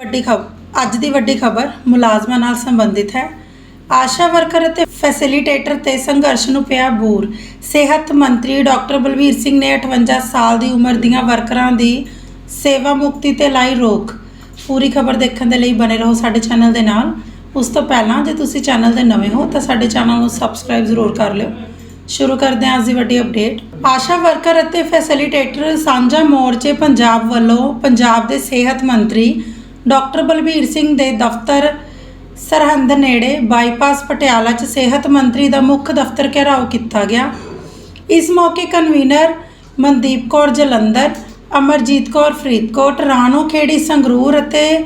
ਵੱਡੀ ਖਬਰ ਅੱਜ ਦੀ ਵੱਡੀ ਖਬਰ ਮੁਲਾਜ਼ਮਾਂ ਨਾਲ ਸੰਬੰਧਿਤ ਹੈ। ਆਸ਼ਾ ਵਰਕਰ ਅਤੇ ਫੈਸਿਲੀਟੇਟਰ ਤੇ ਸੰਘਰਸ਼ ਨੂੰ ਪਿਆ ਬੂਰ। ਸਿਹਤ ਮੰਤਰੀ ਡਾਕਟਰ ਬਲਵੀਰ ਸਿੰਘ ਨੇ 58 ਸਾਲ ਦੀ ਉਮਰ ਦੀਆਂ ਵਰਕਰਾਂ ਦੀ ਸੇਵਾ ਮੁਕਤੀ ਤੇ ਲਾਈ ਰੋਕ। ਪੂਰੀ ਖਬਰ ਦੇਖਣ ਦੇ ਲਈ ਬਨੇ ਰਹੋ ਸਾਡੇ ਚੈਨਲ ਦੇ ਨਾਲ। ਉਸ ਤੋਂ ਪਹਿਲਾਂ ਜੇ ਤੁਸੀਂ ਚੈਨਲ ਦੇ ਨਵੇਂ ਹੋ ਤਾਂ ਸਾਡੇ ਚੈਨਲ ਨੂੰ ਸਬਸਕ੍ਰਾਈਬ ਜ਼ਰੂਰ ਕਰ ਲਿਓ। ਸ਼ੁਰੂ ਕਰਦੇ ਹਾਂ ਅੱਜ ਦੀ ਵੱਡੀ ਅਪਡੇਟ। ਆਸ਼ਾ ਵਰਕਰ ਅਤੇ ਫੈਸਿਲੀਟੇਟਰ ਸਾਂਝਾ ਮੋਰਚੇ ਪੰਜਾਬ ਵੱਲੋਂ ਪੰਜਾਬ ਦੇ ਸਿਹਤ ਮੰਤਰੀ ਡਾਕਟਰ ਬਲਬੀਰ ਸਿੰਘ ਦੇ ਦਫ਼ਤਰ ਸਰਹੰਦ ਨੇੜੇ ਬਾਈਪਾਸ ਪਟਿਆਲਾ 'ਚ ਸਿਹਤ ਮੰਤਰੀ ਦਾ ਮੁੱਖ ਦਫ਼ਤਰ ਘਿਰਾਓ ਕੀਤਾ ਗਿਆ। ਇਸ ਮੌਕੇ ਕਨਵੀਨਰ ਮਨਦੀਪ ਕੌਰ ਜਲੰਧਰ, ਅਮਰਜੀਤ ਕੌਰ ਫਰੀਦਕੋਟ, ਰਾਣੋ ਖੇੜੀ ਸੰਗਰੂਰ ਅਤੇ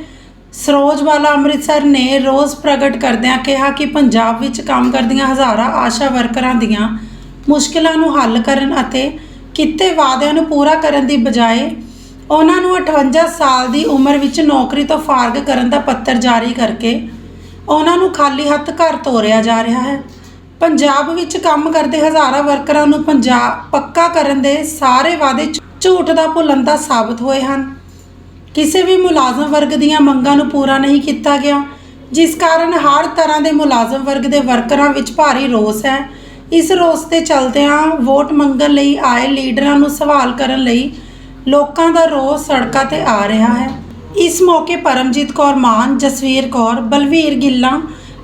ਸਰੋਜਵਾਲਾ ਅੰਮ੍ਰਿਤਸਰ ਨੇ ਰੋਸ ਪ੍ਰਗਟ ਕਰਦਿਆਂ ਕਿਹਾ ਕਿ ਪੰਜਾਬ ਵਿੱਚ ਕੰਮ ਕਰਦੀਆਂ ਹਜ਼ਾਰਾਂ ਆਸ਼ਾ ਵਰਕਰਾਂ ਦੀਆਂ ਮੁਸ਼ਕਲਾਂ ਨੂੰ ਹੱਲ ਕਰਨ ਅਤੇ ਕੀਤੇ ਵਾਅਦਿਆਂ ਨੂੰ ਪੂਰਾ ਕਰਨ ਦੀ ਬਜਾਏ ਉਹਨਾਂ ਨੂੰ 58 ਸਾਲ ਦੀ ਉਮਰ ਵਿੱਚ ਨੌਕਰੀ ਤੋਂ ਫਾਰਗ ਕਰਨ ਦਾ ਪੱਤਰ ਜਾਰੀ ਕਰਕੇ ਉਹਨਾਂ ਨੂੰ ਖਾਲੀ ਹੱਥ ਘਰ ਤੋਰਿਆ ਜਾ ਰਿਹਾ ਹੈ। ਪੰਜਾਬ ਵਿੱਚ ਕੰਮ ਕਰਦੇ ਹਜ਼ਾਰਾਂ ਵਰਕਰਾਂ ਨੂੰ ਪੰਜਾਬ ਪੱਕਾ ਕਰਨ ਦੇ ਸਾਰੇ ਵਾਅਦੇ ਝੂਠ ਦਾ ਭੁਲੰਦਾ ਸਾਬਤ ਹੋਏ ਹਨ। ਕਿਸੇ ਵੀ ਮੁਲਾਜ਼ਮ ਵਰਗ ਦੀਆਂ ਮੰਗਾਂ ਨੂੰ ਪੂਰਾ ਨਹੀਂ ਕੀਤਾ ਗਿਆ, ਜਿਸ ਕਾਰਨ ਹਰ ਤਰ੍ਹਾਂ ਦੇ ਮੁਲਾਜ਼ਮ ਵਰਗ ਦੇ ਵਰਕਰਾਂ ਵਿੱਚ ਭਾਰੀ ਰੋਸ ਹੈ। ਇਸ ਰੋਸ ਦੇ ਚਲਦਿਆਂ ਵੋਟ ਮੰਗਣ ਲਈ ਆਏ ਲੀਡਰਾਂ ਨੂੰ ਸਵਾਲ ਕਰਨ ਲਈ ਲੋਕਾਂ ਦਾ ਰੋਸ ਸੜਕਾਂ ਤੇ ਆ ਰਿਹਾ ਹੈ। ਇਸ ਮੌਕੇ ਪਰਮਜੀਤ ਕੌਰ ਮਾਨ, ਜਸਵੀਰ ਕੌਰ, ਬਲਵੀਰ ਗਿੱਲਾਂ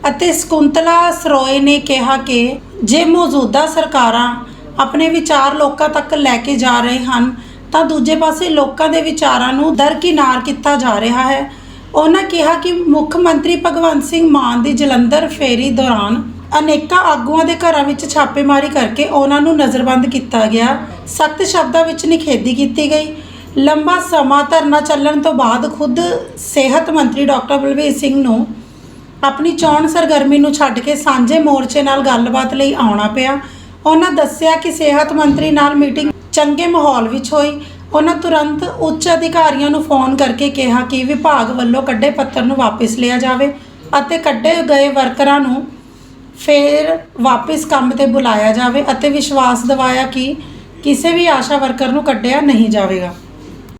ਅਤੇ ਸਕੁੰਤਲਾ ਸਰੋਏ ਨੇ ਕਿਹਾ ਕਿ ਜੇ ਮੌਜੂਦਾ ਸਰਕਾਰਾਂ ਆਪਣੇ ਵਿਚਾਰ ਲੋਕਾਂ ਤੱਕ ਲੈ ਕੇ ਜਾ ਰਹੇ ਹਨ, ਤਾਂ ਦੂਜੇ ਪਾਸੇ ਲੋਕਾਂ ਦੇ ਵਿਚਾਰਾਂ ਨੂੰ ਦਰਕਿਨਾਰ ਕੀਤਾ ਜਾ ਰਿਹਾ ਹੈ। ਉਹਨਾਂ ਕਿਹਾ ਕਿ ਮੁੱਖ ਮੰਤਰੀ ਭਗਵੰਤ ਸਿੰਘ ਮਾਨ ਦੀ ਜਲੰਧਰ ਫੇਰੀ ਦੌਰਾਨ ਅਨੇਕਾਂ ਆਗੂਆਂ ਦੇ ਘਰਾਂ ਵਿੱਚ ਛਾਪੇਮਾਰੀ ਕਰਕੇ ਉਹਨਾਂ ਨੂੰ ਨਜ਼ਰਬੰਦ ਕੀਤਾ ਗਿਆ। ਸਖਤ ਸ਼ਬਦਾਂ ਵਿੱਚ ਨਿਖੇਧੀ ਕੀਤੀ ਗਈ। ਲੰਬਾ ਸਮਾਂ ਧਰਨਾ ਚੱਲਣ ਤੋਂ ਬਾਅਦ ਖੁਦ ਸਿਹਤ ਮੰਤਰੀ ਡਾਕਟਰ ਬਲਵੀਰ ਸਿੰਘ ਨੂੰ ਆਪਣੀ ਚੋਣ ਸਰਗਰਮੀ ਨੂੰ ਛੱਡ ਕੇ ਸਾਂਝੇ ਮੋਰਚੇ ਨਾਲ ਗੱਲਬਾਤ ਲਈ ਆਉਣਾ ਪਿਆ। ਉਹਨਾਂ ਦੱਸਿਆ ਕਿ ਸਿਹਤ ਮੰਤਰੀ ਨਾਲ ਮੀਟਿੰਗ ਚੰਗੇ ਮਾਹੌਲ ਵਿੱਚ ਹੋਈ। ਉਹਨਾਂ ਤੁਰੰਤ ਉੱਚ ਅਧਿਕਾਰੀਆਂ ਨੂੰ ਫੋਨ ਕਰਕੇ ਕਿਹਾ ਕਿ ਵਿਭਾਗ ਵੱਲੋਂ ਕੱਢੇ ਪੱਤਰ ਨੂੰ ਵਾਪਸ ਲਿਆ ਜਾਵੇ ਅਤੇ ਕੱਢੇ ਗਏ ਵਰਕਰਾਂ ਨੂੰ ਫਿਰ ਵਾਪਸ ਕੰਮ ਤੇ ਬੁਲਾਇਆ ਜਾਵੇ ਅਤੇ ਵਿਸ਼ਵਾਸ ਦਿਵਾਇਆ ਕਿ ਕਿਸੇ ਵੀ ਆਸ਼ਾ ਵਰਕਰ ਨੂੰ ਕੱਢਿਆ ਨਹੀਂ ਜਾਵੇਗਾ।